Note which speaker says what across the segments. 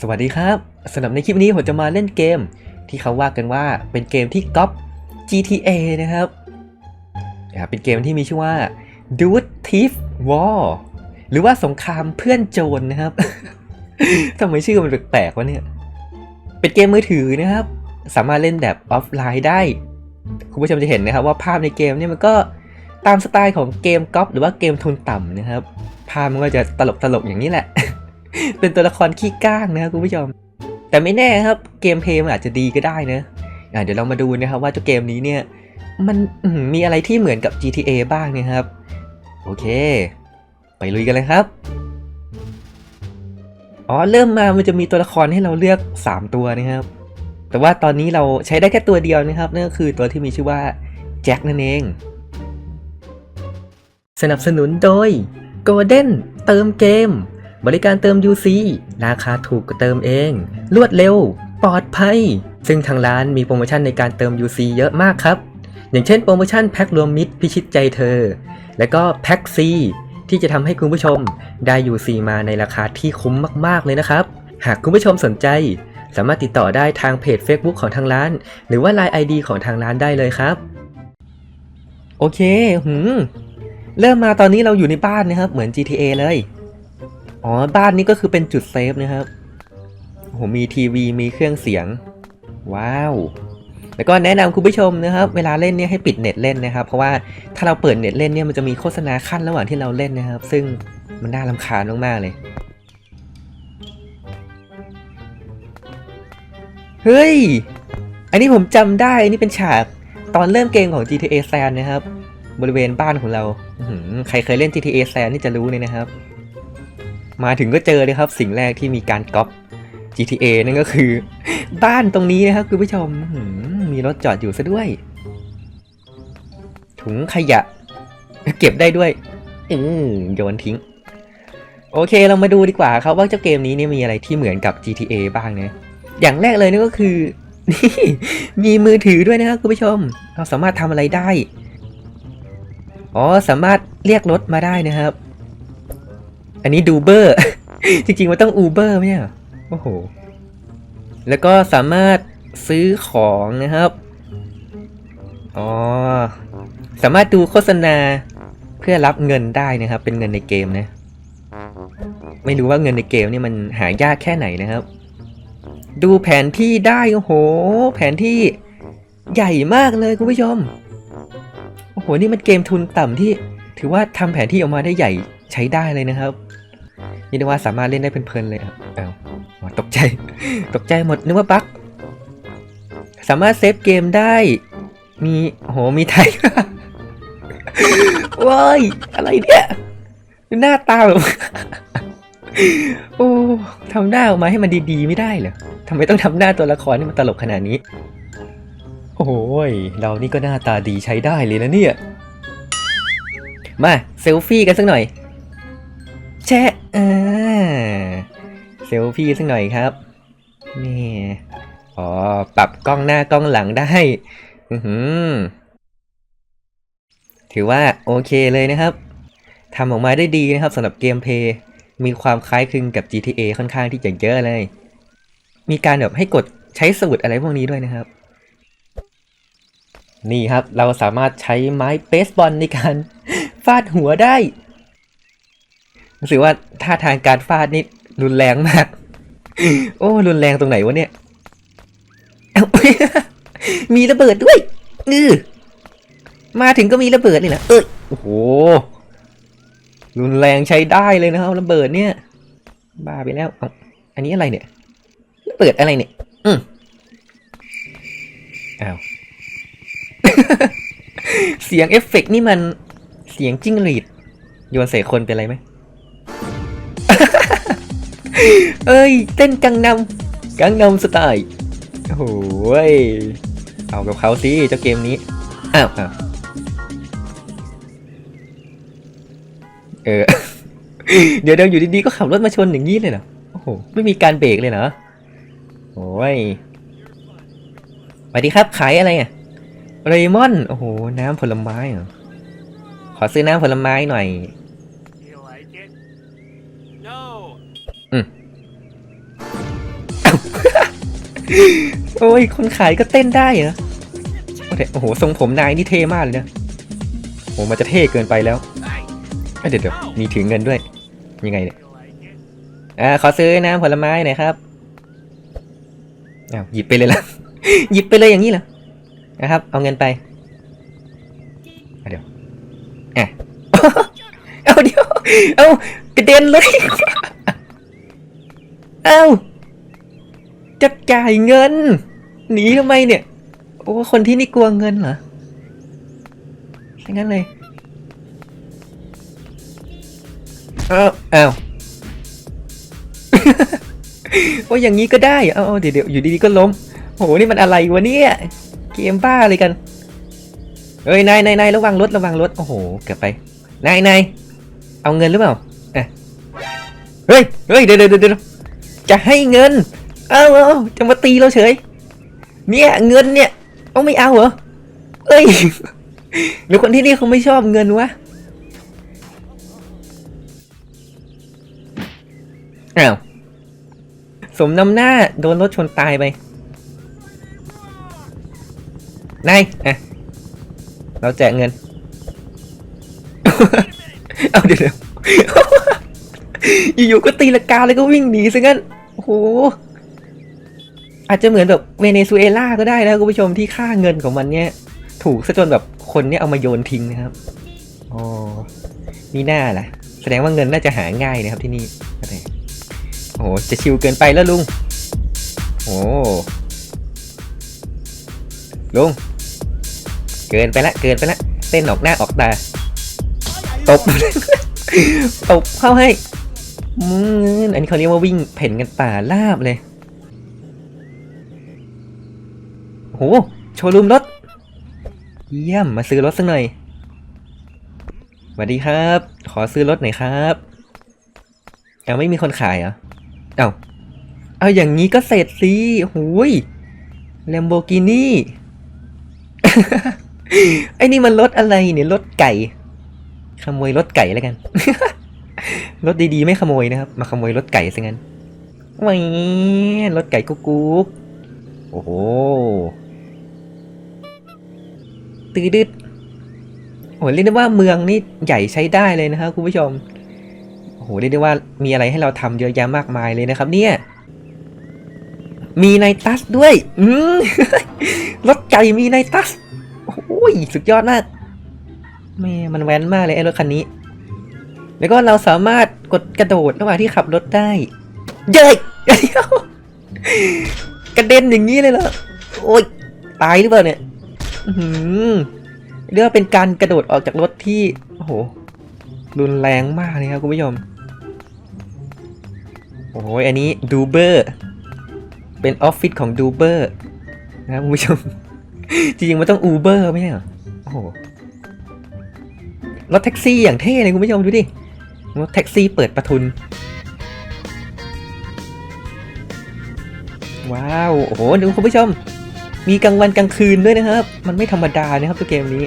Speaker 1: สวัสดีครับสำหรับในคลิปนี้ผมจะมาเล่นเกม ที่เขาว่ากันว่าเป็นเกมที่ก๊อป GTA นะครับนะครับเป็นเกมที่มีชื่อว่า Dude Thief War หรือว่าสงครามเพื่อนโจรนะครับ ทำไมชื่อมันแปลกๆวะเนี่ย เป็นเกมมือถือนะครับ สามารถเล่นแบบออฟไลน์ได้ คุณผู้ชมจะเห็นนะครับว่าภาพในเกมเนี่ยมันก็ตามสไตล์ของเกมก๊อปหรือว่าเกมทุนต่ำนะครับ ภาพมันก็จะตลกๆอย่างนี้แหละ เป็นตัวละครขี้ก้างนะครับคุณผู้ชม แต่ไม่แน่ครับเกมเพลย์มันอาจจะดีก็ได้นะอะเดี๋ยวเรามาดูนะครับว่าเจ้าเกมนี้เนี่ยมันมีอะไรที่เหมือนกับ GTA บ้างนะครับ โอเค ไปลุยกันเลยครับอ๋อเริ่มมามันจะมีตัวละครให้เราเลือก 3 ตัวนะครับ แต่ว่าตอนนี้เราใช้ได้แค่ตัวเดียวนะครับนั่นก็คือตัวที่มีชื่อว่าแจ็คนั่นเอง สนับสนุนโดย Golden เติมเกม บริการเติม UC ราคาถูกกว่าเติมเอง รวดเร็ว ปลอดภัย ซึ่งทางร้านมีโปรโมชั่นในการเติม UC เยอะมากครับ อย่างเช่นโปรโมชั่นแพ็ครวมมิตรพิชิตใจเธอ และก็แพ็ค C ที่จะทำให้คุณผู้ชมได้ UC มาในราคาที่คุ้มมากๆเลยนะครับ หากคุณผู้ชมสนใจ สามารถติดต่อได้ทางเพจ Facebook ของทางร้าน หรือว่า Line ID ของทางร้านได้เลยครับ โอเคหืมเริ่มมาตอนนี้เราอยู่ในบ้านนะครับ เหมือน GTA เลย อ๋อ บ้านนี้ก็คือเป็นจุดเซฟนะครับโหมีทีวีมีเครื่องเสียง ว้าว แล้วก็แนะนำคุณผู้ชมนะครับ เวลาเล่นเนี่ยให้ปิดเน็ตเล่นนะครับ เพราะว่าถ้าเราเปิดเน็ตเล่นเนี่ยมันจะมีโฆษณาขั้นระหว่างที่เราเล่นนะครับ ซึ่งมันน่ารำคาญมากๆเลยเฮ้ย อันนี้ผมจำได้ อันนี้เป็นฉากตอนเริ่มเกมของ GTA San นะครับ บริเวณบ้านของเรา ใครเคยเล่น GTA San นี่จะรู้เลยนะครับ มาถึงก็เจอเลยครับ สิ่งแรกที่มีการก๊อป GTA นั่นก็คือ บ้านตรงนี้นะครับคุณผู้ชมมีรถจอดอยู่ซะด้วย ถุงขยะ เก็บได้ด้วยอืมโยนทิ้ง โอเคเรามาดูดีกว่าครับว่าเจ้าเกมนี้เนี่ยมีอะไรที่เหมือนกับ GTA บ้างนะอย่างแรกเลยนั่นก็คือนี่มีมือถือด้วยนะครับคุณผู้ชม เราสามารถทำอะไรได้ อ๋อสามารถเรียกรถมาได้นะครับ อันนี้ดูเบอร์ จริงๆมันต้องอูเบอร์ไหมอะโอ้โห แล้วก็สามารถซื้อของนะครับ อ๋อ สามารถดูโฆษณาเพื่อรับเงินได้นะครับ เป็นเงินในเกมนะ ไม่รู้ว่าเงินในเกมนี่มันหายากแค่ไหนนะครับ ดูแผนที่ได้โอ้โห แผนที่ใหญ่มากเลยคุณผู้ชม โอ้โห นี่มันเกมทุนต่ำที่ ถือว่าทำแผนที่ออกมาได้ใหญ่ใช้ได้เลยนะครับ นี่ได้ว่าสามารถเล่นได้เพลินๆเลยครับอ้าวตกใจ ตกใจหมดนึกว่าบั๊กสามารถเซฟเกมได้ มีโหมีไทยว้ายอะไรเนี่ยหน้าตาแบบโอ้ทำหน้าออกมาให้มันดีๆไม่ได้เหรอทำไมต้องทำหน้าตัวละครให้มันตลกขนาดนี้ โอ้ยเรานี่ก็หน้าตาดีใช้ได้เลยนะเนี่ย มาเซลฟี่กันสักหน่อย แชะ อ่าเซลฟี่สักหน่อยครับ นี่อ๋อปรับกล้องหน้ากล้องหลังได้อือหือถือว่าโอเคเลยนะครับทำออกมาได้ดีนะครับสำหรับเกมเพย์มีความคล้ายคลึงกับ GTA ค่อนข้างที่จะเยอะเลย มีการแบบให้กดใช้สูตรอะไรพวกนี้ด้วยนะครับ นี่ครับเราสามารถใช้ไม้เบสบอลในการฟาดหัวได้ รู้สึกว่าท่าทางการฟาดนี่รุนแรงมาก โอ้ รุนแรงตรงไหนวะเนี่ย มีระเบิดด้วยอือมาถึงก็มีระเบิดเลยนะเอ้ยโอ้โห รุนแรงใช้ได้เลยนะครับระเบิดเนี่ย บ้าไปแล้ว อันนี้อะไรเนี่ยระเบิดอะไรเนี่ย อืมอ้าว เสียงเอฟเฟกต์นี่มันเสียงจิ้งหรีดโยนใส่คนเป็นอะไรไหม เอ้ย เต้นกังนำกังนำสไตล์โอ้โหยเอากับเขาสิเจ้าเกมนี้ อ้าวอ้าวเออ เดี๋ยวเดี๋ยวอยู่ดีๆก็ขับรถมาชนอย่างนี้เลยเหรอโอ้โห ไม่มีการเบรกเลยเหรอโอ้ยสวัสดีครับ ขายอะไรอะเรมอน โอ้โห น้ำผลไม้เหรอ ขอซื้อน้ำผลไม้หน่อย โอ้ย คนขายก็เต้นได้เหรอ โอ้โห ทรงผมนายนี่เท่มากเลยนะโอ้มันจะเท่เกินไปแล้วเดี๋ยวเดี๋ยวมีถือเงินด้วย ยังไงเนี่ยอ่าขอซื้อน้ำผลไม้หน่อยครับอ้าวหยิบไปเลยละหยิบไปเลยอย่างนี้เหรอ นะครับ เอาเงินไปเดี๋ยวอะเอาเดี๋ยว เอากระเด็นเลย เอา จะจ่ายเงิน หนีทำไมเนี่ย โอ้คนที่นี่กลัวเงินเหรอใช่งั้นเลยเอาเอาว่าอย่างนี้ก็ได้เอเอาเอาเดี๋ยวเดี๋ยวอยู่ดีๆก็ล้มโหนี่มันอะไรวะเนี่ยเกมบ้าเลยกันเฮ้ยนายนายนายระวังรถระวังรถโอ้โหเกือบไปนายนายเอาเงินหรือเปล่าเฮ้ยเฮ้ยเดี๋ยวเดี๋ยวเดี๋ยวจะให้เงิน เอาเอาจะมาตีเราเฉย เนี่ยเงินเนี่ย เอาไม่เอาเหรอ เอ้ยหรือคนที่นี่เขาไม่ชอบเงินวะอ้าวสมน้ำหน้าโดนรถชนตายไปนายอะเราแจกเงิน เอาเดี๋ยวเดี๋ยวอยู่ๆก็ตีลกาแล้วก็วิ่งหนีซะงั้น โอ้โห อาจจะเหมือนแบบเวเนซุเอลาก็ได้นะคุณผู้ชมที่ค่าเงินของมันเนี่ย ถูกซะจนแบบคนเนี่ยเอามาโยนทิ้งนะครับอ๋อนี่น่าล่ะ แสดงว่าเงินน่าจะหาง่ายนะครับที่นี่โอ้โหจะชิวเกินไปแล้วลุงโอ้ลุงเกินไปละเกินไปละเต้นออกหน้าออกตาตบตบเข้าให้อืมอันนี้เขาเรียกว่าวิ่งเพ่นกันป่าลาบเลย โหโชว์รูมรถ เยี่ยมมาซื้อรถสักหน่อยสวัสดีครับ ขอซื้อรถหน่อยครับเอาไม่มีคนขายเหรอเอาเอาอย่างนี้ก็เสร็จสิหูยแลมโบกินี่ไอ้นี่มันรถอะไรเนี่ยรถไก่ ขโมยรถไก่แล้วกัน รถดีๆไม่ขโมยนะครับ มาขโมยรถไก่ซะงั้นแหว้รถไก่กุ๊กกุ๊กโอ้โห ตืดดโอ้โหเรียกได้ว่าเมืองนี่ใหญ่ใช้ได้เลยนะครับคุณผู้ชมโอ้โหเรียกได้ว่ามีอะไรให้เราทำเยอะแยะมากมายเลยนะครับ เนี่ย มีไนตัสด้วย อืมรถไก่มีไนตัสโอ้ยสุดยอดมากแม่มันแว้นมากเลยไอ้รถคันนี้ แล้วก็เราสามารถกดกระโดดระหว่างที่ขับรถได้ เย้ยกระเด็นอย่างนี้เลยเหรอโอ้ยตายหรือเปล่าเนี่ย เรียกว่าเป็นการกระโดดออกจากรถที่ โอ้โห รุนแรงมากเลยครับคุณผู้ชม โอ้โหอันนี้ดูเบอร์ เป็นออฟฟิศของดูเบอร์นะครับคุณผู้ชม จริงๆมันต้องอูเบอร์ไม่ใช่เหรอ โอ้โห รถแท็กซี่อย่างเท่เลยคุณผู้ชมดูดิ รถแท็กซี่เปิดประทุน ว้าว โอ้โห ดูคุณผู้ชม มีกลางวันกลางคืนด้วยนะครับ มันไม่ธรรมดานะครับตัวเกมนี้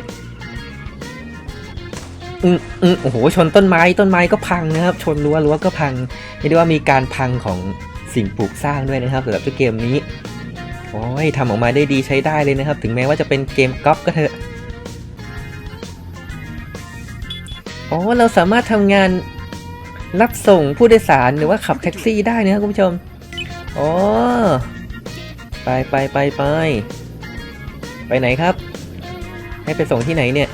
Speaker 1: อืมอืมโอ้โห ชนต้นไม้ ต้นไม้ก็พังนะครับ ชนรั้วรั้วก็พังเรียกได้ว่ามีการพังของสิ่งปลูกสร้างด้วยนะครับสำหรับตัวเกมนี้ โอ้ยทำออกมาได้ดีใช้ได้เลยนะครับ ถึงแม้ว่าจะเป็นเกมก๊อปก็เถอะอ๋อเราสามารถทำงานรับส่งผู้โดยสารหรือว่าขับแท็กซี่ได้นะครับคุณผู้ชม อ๋อ ไปไปไปไปไปไหนครับ ให้ไปส่งที่ไหนเนี่ย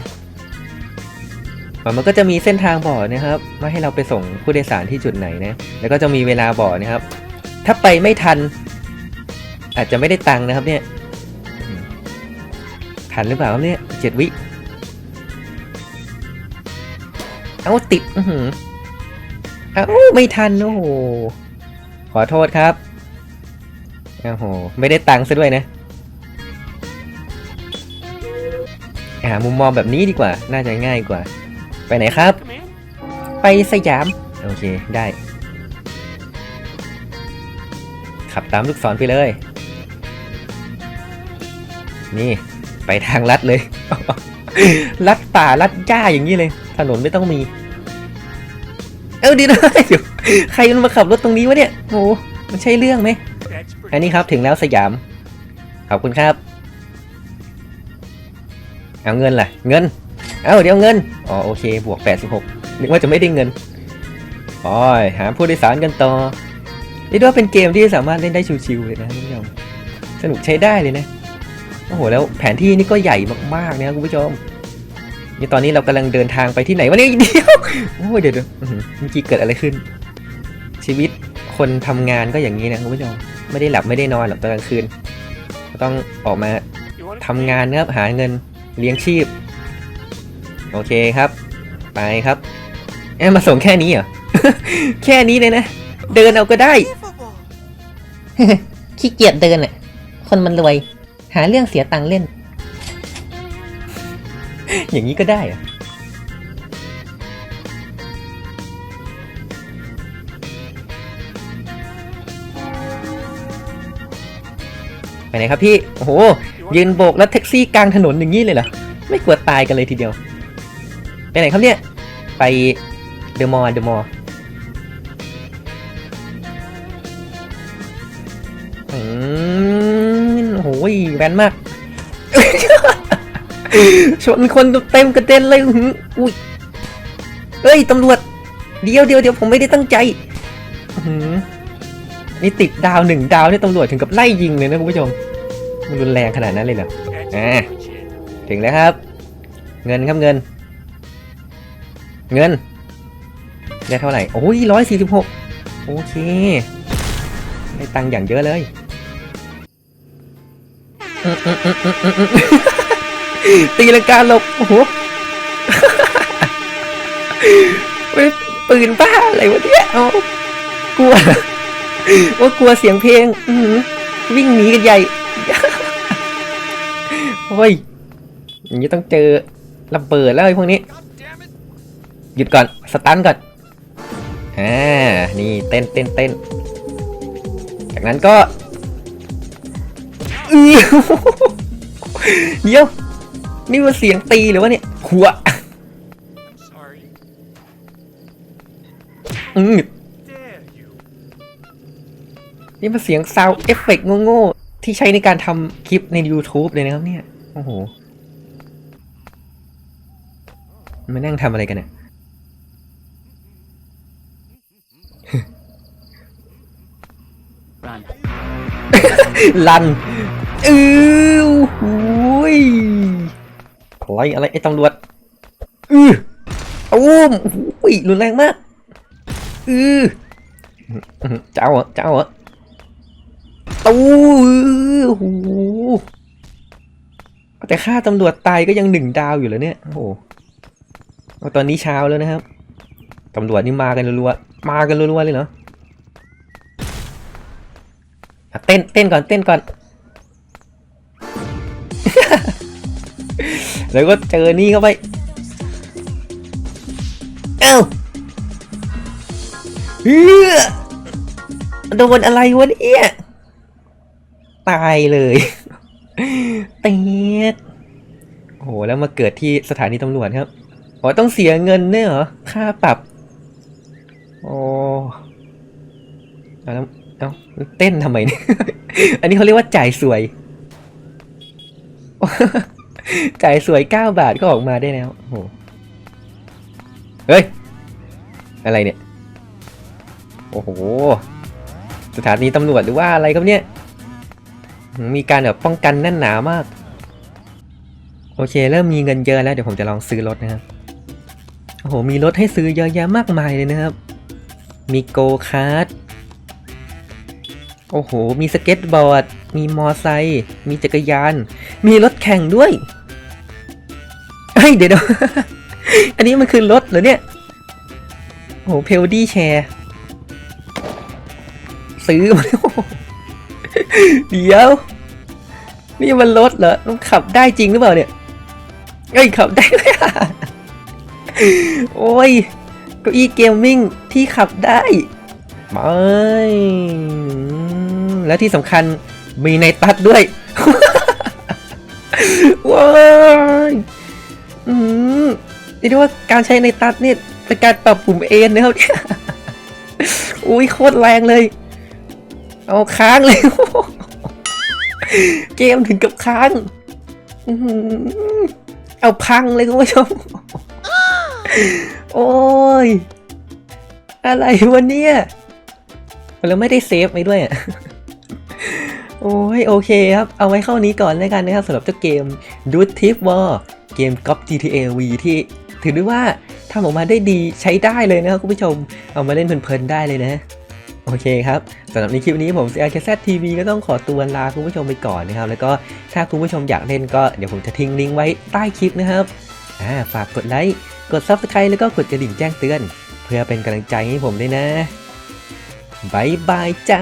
Speaker 1: มันก็จะมีเส้นทางบอกนะครับว่าให้เราไปส่งผู้โดยสารที่จุดไหนนะ แล้วก็จะมีเวลาบอกนะครับ ถ้าไปไม่ทัน อาจจะไม่ได้ตังค์นะครับเนี่ยทันหรือเปล่าครับเนี่ยเจ็ดวิ เอาติด อือหือเอาไม่ทัน โอ้โห ขอโทษครับ โอ้โห ไม่ได้ตังค์ซะด้วยนะหามุมมองแบบนี้ดีกว่า น่าจะง่ายกว่า ไปไหนครับ ไปสยาม โอเค ได้ ขับตามลูกศรไปเลย นี่ ไปทางลัดเลย ลัดป่าลัดหญ้าอย่างนี้เลย ถนนไม่ต้องมี เอ้าดีนะเดี๋ยวใครมันมาขับรถตรงนี้วะเนี่ยโอ้มันใช่เรื่องไหม อันนี้ครับถึงแล้วสยาม ขอบคุณครับ เอาเงินล่ะ เงิน เอาเดี๋ยวเงิน อ๋อโอเค บวก 86 นึกว่าจะไม่ได้เงินโอ้ยหาผู้โดยสารกันต่อนี่ด้วยเป็นเกมที่สามารถเล่นได้ชิวๆเลยนะคุณผู้ชมสนุกใช้ได้เลยนะ โอ้โห แล้วแผนที่นี่ก็ใหญ่มากๆนะครับคุณผู้ชมนี่ตอนนี้เรากำลังเดินทางไปที่ไหนวะเนี่ยเดียวโอ้ยเดี๋ยวเดี๋ยวอื้อหือเมื่อกี้เกิดอะไรขึ้น ชีวิต คนทำงานก็อย่างนี้นะคุณผู้ชมไม่ได้หลับไม่ได้นอนหรอกตอนกลางคืน ต้องออกมาทำงานนะครับหาเงินเลี้ยงชีพ โอเคครับ ไปครับเอ๊ะมาส่งแค่นี้เหรอ แค่นี้เลยนะ เดินเอาก็ได้ ขี้เกียจเดินอะ คนมันรวย หาเรื่องเสียตังค์เล่น อย่างนี้ก็ได้อะ ไปไหนครับพี่ โอ้โห ยืนโบกแล้วแท็กซี่กลางถนนอย่างนี้เลยเหรอ ไม่กลัวตายกันเลยทีเดียว ไปไหนครับเนี่ย ไปเดอะมอลล์เดอะมอลล์อืมโอ้ยแวนมาก ชนคนเต็มกระเด็นเลยหื้มอุ๊ยเอ้ย ตำรวจ เดี๋ยวเดี๋ยวเดี๋ยวผมไม่ได้ตั้งใจ อื้อหือ นี่ติดดาวหนึ่งดาวนี่ตำรวจถึงกับไล่ยิงเลยนะคุณผู้ชม มันรุนแรงขนาดนั้นเลยเหรออ่าถึงแล้วครับ เงินครับเงิน เงิน ได้เท่าไหร่โอ้ยร้อยสี่สิบหกโอเค ได้ตังค์อย่างเยอะเลย ตีลังกาหลบ โอ้โหปืนบ้าอะไรวะเนี่ยเอากลัว ว่ากลัวเสียงเพลง อืวิ่งหนีกันใหญ่โอ้ยอย่างนี้ต้องเจอระเบิดแล้วไอ้พวกนี้ หยุดก่อน สตันก่อน อ่า นี่เต้นเต้นเต้น จากนั้นก็อื้อเดี๋ยว นี่มันเสียงตีหรือวะเนี่ยหัวอืม นี่มันเสียงซาวเอฟเฟกโง่ๆที่ใช้ในการทำคลิปใน YouTube เลยนะครับเนี่ย โอ้โหมานั่งทำอะไรกันเนี่ยลันอือหูยอะไรอะไรไอ้ตำรวจอืออุ้มหูยรุนแรงมากอือเจ้าเหรอเจ้าเหรอ ตูหูแต่ฆ่าตำรวจตายก็ยังหนึ่งดาวอยู่เลยเนี่ย โอ้โหตอนนี้เช้าแล้วนะครับ ตำรวจนี่มากันรัวๆ มากันรัวๆเลยเหรออะเต้นเต้นก่อนเต้นก่อน แล้วก็เจอนี่เข้าไป เอ้าเฮ้ยโดนอะไรวะเนี่ย ตายเลยเตียดโอ้โหแล้วมาเกิดที่สถานีตำรวจครับอ๋อต้องเสียเงินเนี่ยเหรอ ค่าปรับ โอ้แล้วเอ้าเต้นทำไมเนี่ย อันนี้เขาเรียกว่าจ่ายสวย จ่ายสวยเก้าบาทก็ออกมาได้แล้วโอ้โหเฮ้ย อะไรเนี่ย โอ้โห สถานีตำรวจหรือว่าอะไรครับเนี่ย มีการแบบป้องกันแน่นหนามาก โอเค เริ่มมีเงินเยอะแล้วเดี๋ยวผมจะลองซื้อรถนะครับโอ้โหมีรถให้ซื้อเยอะแยะมากมายเลยนะครับ มีโกคาร์ดโอ้โห มีสเก็ตบอร์ด มีมอไซค์มีจักรยาน มีรถแข่งด้วยเฮ้ยเดี๋ยวอันนี้มันคือรถเหรอเนี่ยโอ้โหเพลดี้แชร์ซื้อมาเดี๋ยว นี่มันรถเหรอมันขับได้จริงหรือเปล่าเนี่ยเอ้ยขับได้ไหมอะโอ้ยเก้าอี้เกมมิ่งที่ขับได้ไม่แล้วที่สำคัญมีในตัดด้วยว้ายอืมเรียกได้ว่าการใช้ในตัดเนี่ยเป็นการปรับปุ่มเอนนะครับอุ้ยโคตรแรงเลย เอาค้างเลย เกมถึงกับค้างเอาพังเลยคุณผู้ชม โอ้ย อะไรวะเนี่ยแล้วไม่ได้เซฟไปด้วยโอ้ยโอเคครับ เอาไว้เข้านี้ก่อนแล้วกันนะครับสำหรับเจ้าเกม d u t i p War เกมก๊อป GTA V ที่ถือได้ว่าทำออกมาได้ดีใช้ได้เลยนะครับคุณผู้ชม เอามาเล่นเพลินๆได้เลยนะ โอเคครับสำหรับในคลิปนี้ผม CRKZ TV ก็ต้องขอตัวลาคุณผู้ชมไปก่อนนะครับ แล้วก็ถ้าคุณผู้ชมอยากเล่นก็เดี๋ยวผมจะทิ้งลิงก์ไว้ใต้คลิปนะครับอ่าฝากกดไลค์กด Subscribe แล้วก็กดกระดิ่งแจ้งเตือน เพื่อเป็นกำลังใจให้ผมด้วยนะบายบายจ้า